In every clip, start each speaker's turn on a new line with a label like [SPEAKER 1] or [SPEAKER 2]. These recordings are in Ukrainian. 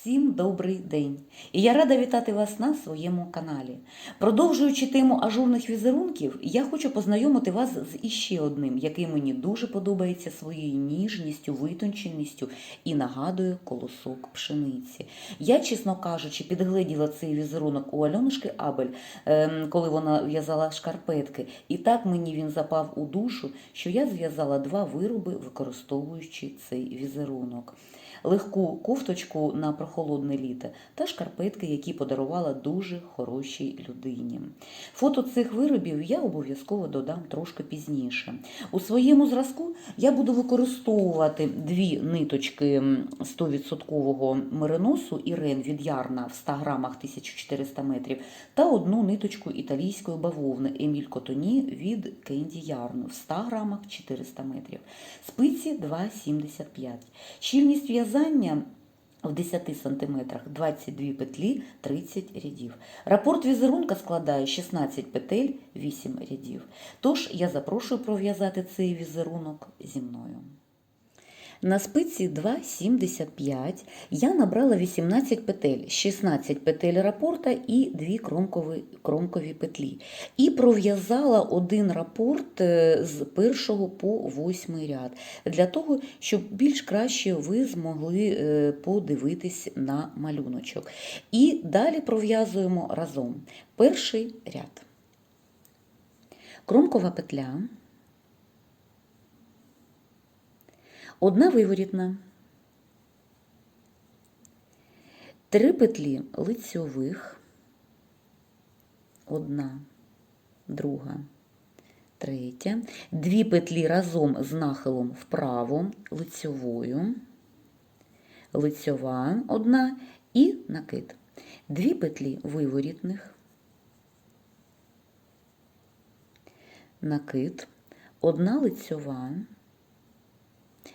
[SPEAKER 1] Всім добрий день! І я рада вітати вас на своєму каналі. Продовжуючи тему ажурних візерунків, я хочу познайомити вас з іще одним, який мені дуже подобається своєю ніжністю, витонченістю і нагадує колосок пшениці. Я, чесно кажучи, підгледіла цей візерунок у Альонушки Абель, ем, коли вона в'язала шкарпетки, і так мені він запав у душу, що я зв'язала два вироби, використовуючи цей візерунок легку кофточку на прохолодне літо та шкарпетки, які подарувала дуже хорошій людині. Фото цих виробів я обов'язково додам трошки пізніше. У своєму зразку я буду використовувати дві ниточки 100% мериносу Ірен від Ярна в 100 грамах 1400 метрів та одну ниточку італійської бавовни Еміль Котоні від Кенді Ярн в 100 грамах 400 метрів. Спиці 2,75. Щільність в'язання в 10 см 22 петлі 30 рядів. Рапорт візерунка складає 16 петель 8 рядів. Тож я запрошую пров'язати цей візерунок зі мною. На спиці 2,75 я набрала 18 петель, 16 петель рапорта і 2 кромкові, кромкові петлі. І пров'язала один рапорт е, з першого по восьмий ряд, для того, щоб більш краще ви змогли е, подивитись на малюночок. І далі пров'язуємо разом перший ряд. Кромкова петля. Одна виворітна, три петлі лицьових, одна, друга, третя, дві петлі разом з нахилом вправо, лицьовою, лицьова одна і накид. Дві петлі виворітних, накид, одна лицьова,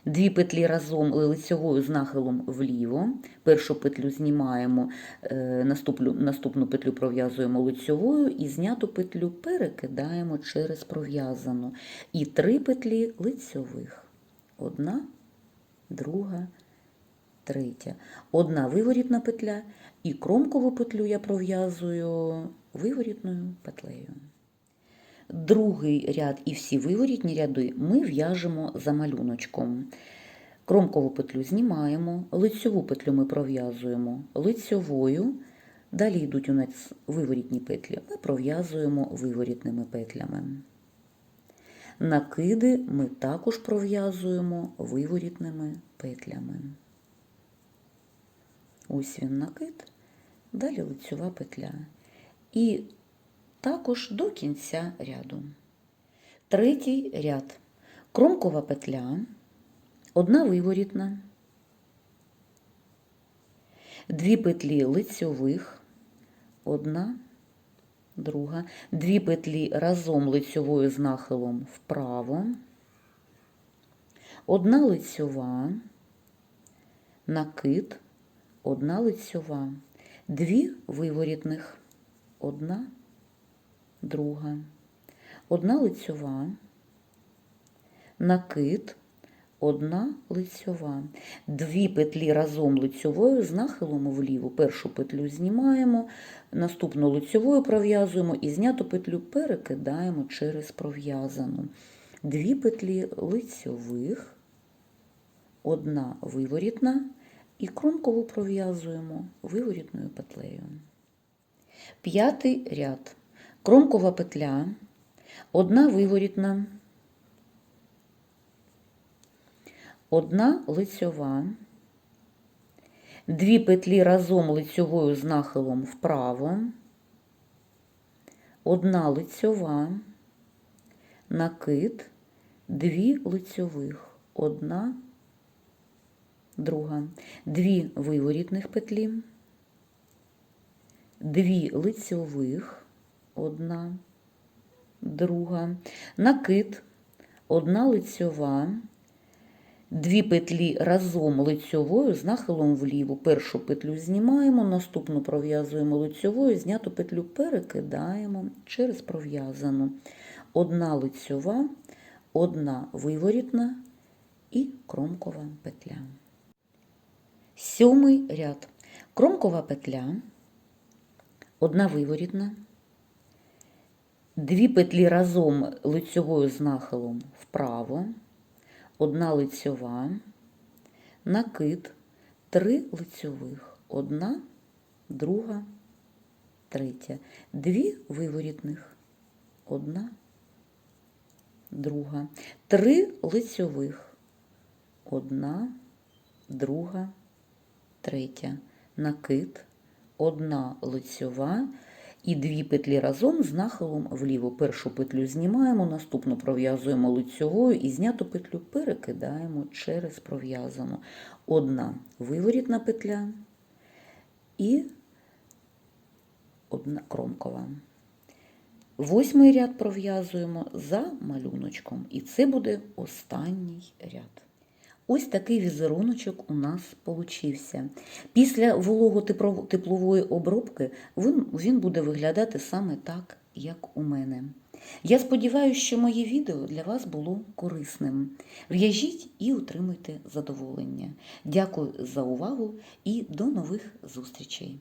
[SPEAKER 1] Дві петлі разом лицьовою з нахилом вліво. Першу петлю знімаємо, е, наступну, наступну петлю пров'язуємо лицьовою і зняту петлю перекидаємо через пров'язану. І три петлі лицьових. Одна, друга, третя. Одна виворітна петля і кромкову петлю я пров'язую виворітною петлею. Другий ряд і всі виворітні ряди ми в'яжемо за малюночком. Кромкову петлю знімаємо, лицьову петлю ми пров'язуємо лицьовою. Далі йдуть у нас виворітні петлі, ми пров'язуємо виворітними петлями. Накиди ми також пров'язуємо виворітними петлями. Ось він накид, далі лицьова петля. І також до кінця ряду. Третій ряд. Кромкова петля, одна виворітна, дві петлі лицьових, одна, друга, дві петлі разом лицьовою з нахилом вправо, одна лицьова, накид, одна лицьова, дві виворітних, одна друга, одна лицьова, накид, одна лицьова, дві петлі разом лицьовою з нахилом вліво. Першу петлю знімаємо, наступну лицьовою пров'язуємо і зняту петлю перекидаємо через пров'язану. Дві петлі лицьових, одна виворітна і кромкову пров'язуємо виворітною петлею. П'ятий ряд. Кромкова петля, одна виворітна, одна лицьова, дві петлі разом лицьовою з нахилом вправо, одна лицьова, накид, дві лицьових, одна, друга, дві виворітних петлі, дві лицьових, одна, друга, накид, одна лицьова, дві петлі разом лицьовою з нахилом вліво. Першу петлю знімаємо, наступну пров'язуємо лицьовою, зняту петлю перекидаємо через пров'язану. Одна лицьова, одна виворітна і кромкова петля. Сьомий ряд. Кромкова петля, одна виворітна, дві петлі разом лицьовою з нахилом вправо, одна лицьова, накид, три лицьових, одна, друга, третя, дві виворітних, одна, друга, три лицьових, одна, друга, третя, накид, одна лицьова і дві петлі разом з нахилом вліво. Першу петлю знімаємо, наступну пров'язуємо лицьовою і зняту петлю перекидаємо через пров'язану. Одна виворітна петля і одна кромкова. Восьмий ряд пров'язуємо за малюночком, і це буде останній ряд. Ось такий візеруночок у нас получився. Після волого-теплової обробки він, буде виглядати саме так, як у мене. Я сподіваюся, що моє відео для вас було корисним. В'яжіть і отримуйте задоволення. Дякую за увагу і до нових зустрічей!